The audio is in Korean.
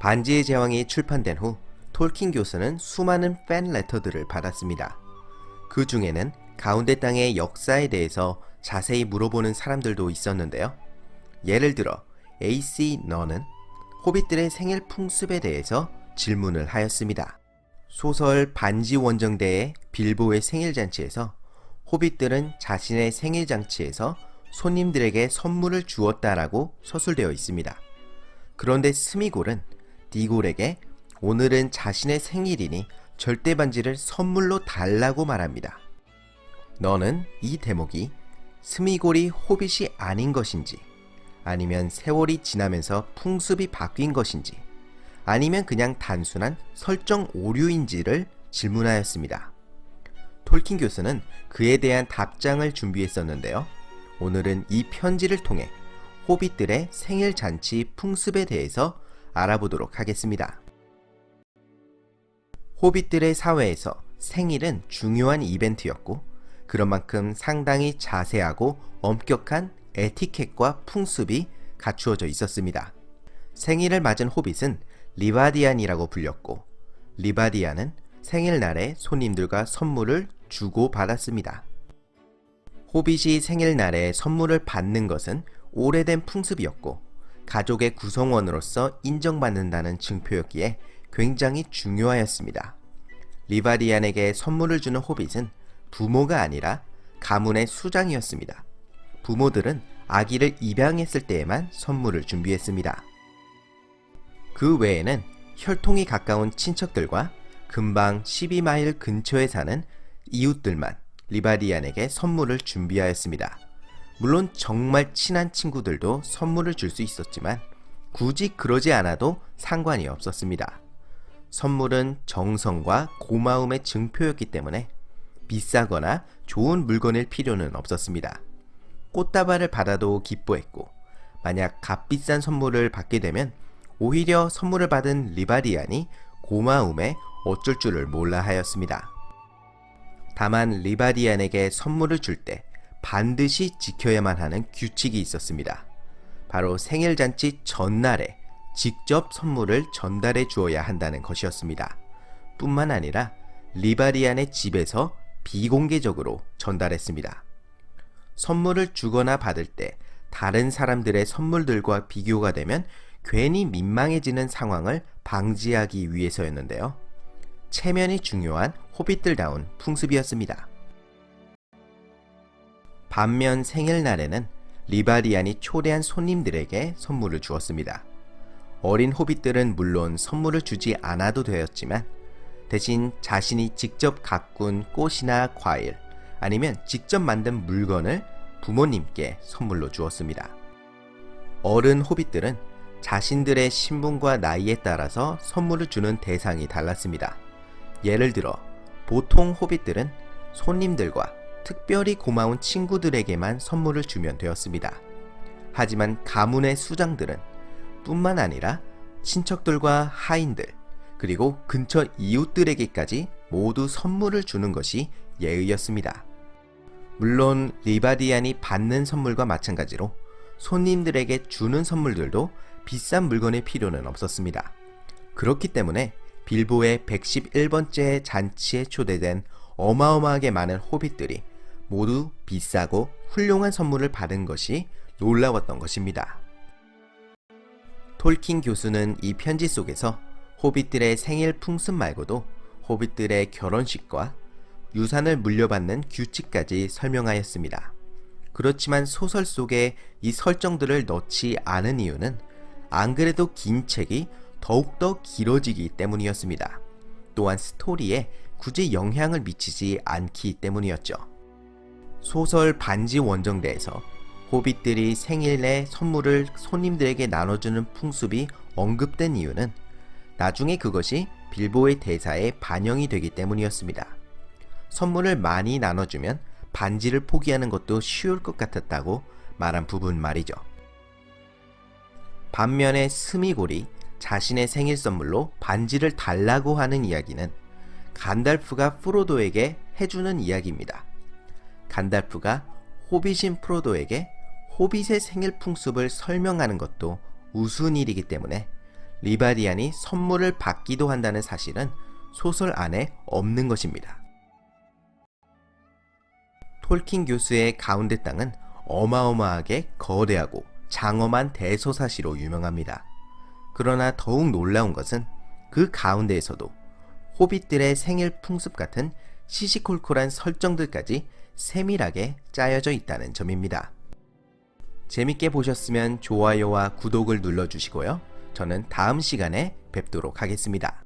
반지의 제왕이 출판된 후 톨킨 교수는 수많은 팬 레터들을 받았습니다. 그 중에는 가운데 땅의 역사에 대해서 자세히 물어보는 사람들도 있었는데요. 예를 들어 AC 너는 호빗들의 생일 풍습에 대해서 질문을 하였습니다. 소설 반지 원정대의 빌보의 생일 잔치에서 호빗들은 자신의 생일 잔치에서 손님들에게 선물을 주었다라고 서술되어 있습니다. 그런데 스미골은 디골에게 오늘은 자신의 생일이니 절대 반지를 선물로 달라고 말합니다. 너는 이 대목이 스미골이 호빗이 아닌 것인지 아니면 세월이 지나면서 풍습이 바뀐 것인지 아니면 그냥 단순한 설정 오류인지를 질문하였습니다. 톨킨 교수는 그에 대한 답장을 준비했었는데요. 오늘은 이 편지를 통해 호빗들의 생일 잔치 풍습에 대해서 알아보도록 하겠습니다. 호빗들의 사회에서 생일은 중요한 이벤트였고 그런 만큼 상당히 자세하고 엄격한 에티켓과 풍습이 갖추어져 있었습니다. 생일을 맞은 호빗은 리바디안이라고 불렸고 리바디안은 생일날에 손님들과 선물을 주고 받았습니다. 호빗이 생일날에 선물을 받는 것은 오래된 풍습이었고 가족의 구성원으로서 인정받는다는 증표였기에 굉장히 중요하였습니다. 리바디안에게 선물을 주는 호빗은 부모가 아니라 가문의 수장이었습니다. 부모들은 아기를 입양했을 때에만 선물을 준비했습니다. 그 외에는 혈통이 가까운 친척들과 금방 12마일 근처에 사는 이웃들만 리바디안에게 선물을 준비하였습니다. 물론 정말 친한 친구들도 선물을 줄 수 있었지만 굳이 그러지 않아도 상관이 없었습니다. 선물은 정성과 고마움의 증표였기 때문에 비싸거나 좋은 물건일 필요는 없었습니다. 꽃다발을 받아도 기뻐했고 만약 값비싼 선물을 받게 되면 오히려 선물을 받은 리바디안이 고마움에 어쩔 줄을 몰라 하였습니다. 다만 리바디안에게 선물을 줄 때 반드시 지켜야만 하는 규칙이 있었습니다. 바로 생일잔치 전날에 직접 선물을 전달해 주어야 한다는 것이었습니다. 뿐만 아니라 리바디안의 집에서 비공개적으로 전달했습니다. 선물을 주거나 받을 때 다른 사람들의 선물들과 비교가 되면 괜히 민망해지는 상황을 방지하기 위해서였는데요. 체면이 중요한 호빗들다운 풍습이었습니다. 반면 생일날에는 리바디안이 초대한 손님들에게 선물을 주었습니다. 어린 호빗들은 물론 선물을 주지 않아도 되었지만 대신 자신이 직접 가꾼 꽃이나 과일 아니면 직접 만든 물건을 부모님께 선물로 주었습니다. 어른 호빗들은 자신들의 신분과 나이에 따라서 선물을 주는 대상이 달랐습니다. 예를 들어 보통 호빗들은 손님들과 특별히 고마운 친구들에게만 선물을 주면 되었습니다. 하지만 가문의 수장들은 뿐만 아니라 친척들과 하인들 그리고 근처 이웃들에게까지 모두 선물을 주는 것이 예의였습니다. 물론 리바디안이 받는 선물과 마찬가지로 손님들에게 주는 선물들도 비싼 물건의 필요는 없었습니다. 그렇기 때문에 빌보의 111번째 잔치에 초대된 어마어마하게 많은 호빗들이 모두 비싸고 훌륭한 선물을 받은 것이 놀라웠던 것입니다. 톨킨 교수는 이 편지 속에서 호빗들의 생일 풍습 말고도 호빗들의 결혼식과 유산을 물려받는 규칙까지 설명하였습니다. 그렇지만 소설 속에 이 설정들을 넣지 않은 이유는 안 그래도 긴 책이 더욱더 길어지기 때문이었습니다. 또한 스토리에 굳이 영향을 미치지 않기 때문이었죠. 소설 반지 원정대에서 호빗들이 생일에 선물을 손님들에게 나눠주는 풍습이 언급된 이유는 나중에 그것이 빌보의 대사에 반영이 되기 때문이었습니다. 선물을 많이 나눠주면 반지를 포기하는 것도 쉬울 것 같았다고 말한 부분 말이죠. 반면에 스미골이 자신의 생일 선물로 반지를 달라고 하는 이야기는 간달프가 프로도에게 해주는 이야기입니다. 간달프가 호빗인 프로도에게 호빗의 생일 풍습을 설명하는 것도 우스운 일이기 때문에 리바리안이 선물을 받기도 한다는 사실은 소설 안에 없는 것입니다. 톨킨 교수의 가운데 땅은 어마어마하게 거대하고 장엄한 대소사시로 유명합니다. 그러나 더욱 놀라운 것은 그 가운데에서도 호빗들의 생일 풍습 같은 시시콜콜한 설정들까지 세밀하게 짜여져 있다는 점입니다. 재밌게 보셨으면 좋아요와 구독을 눌러주시고요. 저는 다음 시간에 뵙도록 하겠습니다.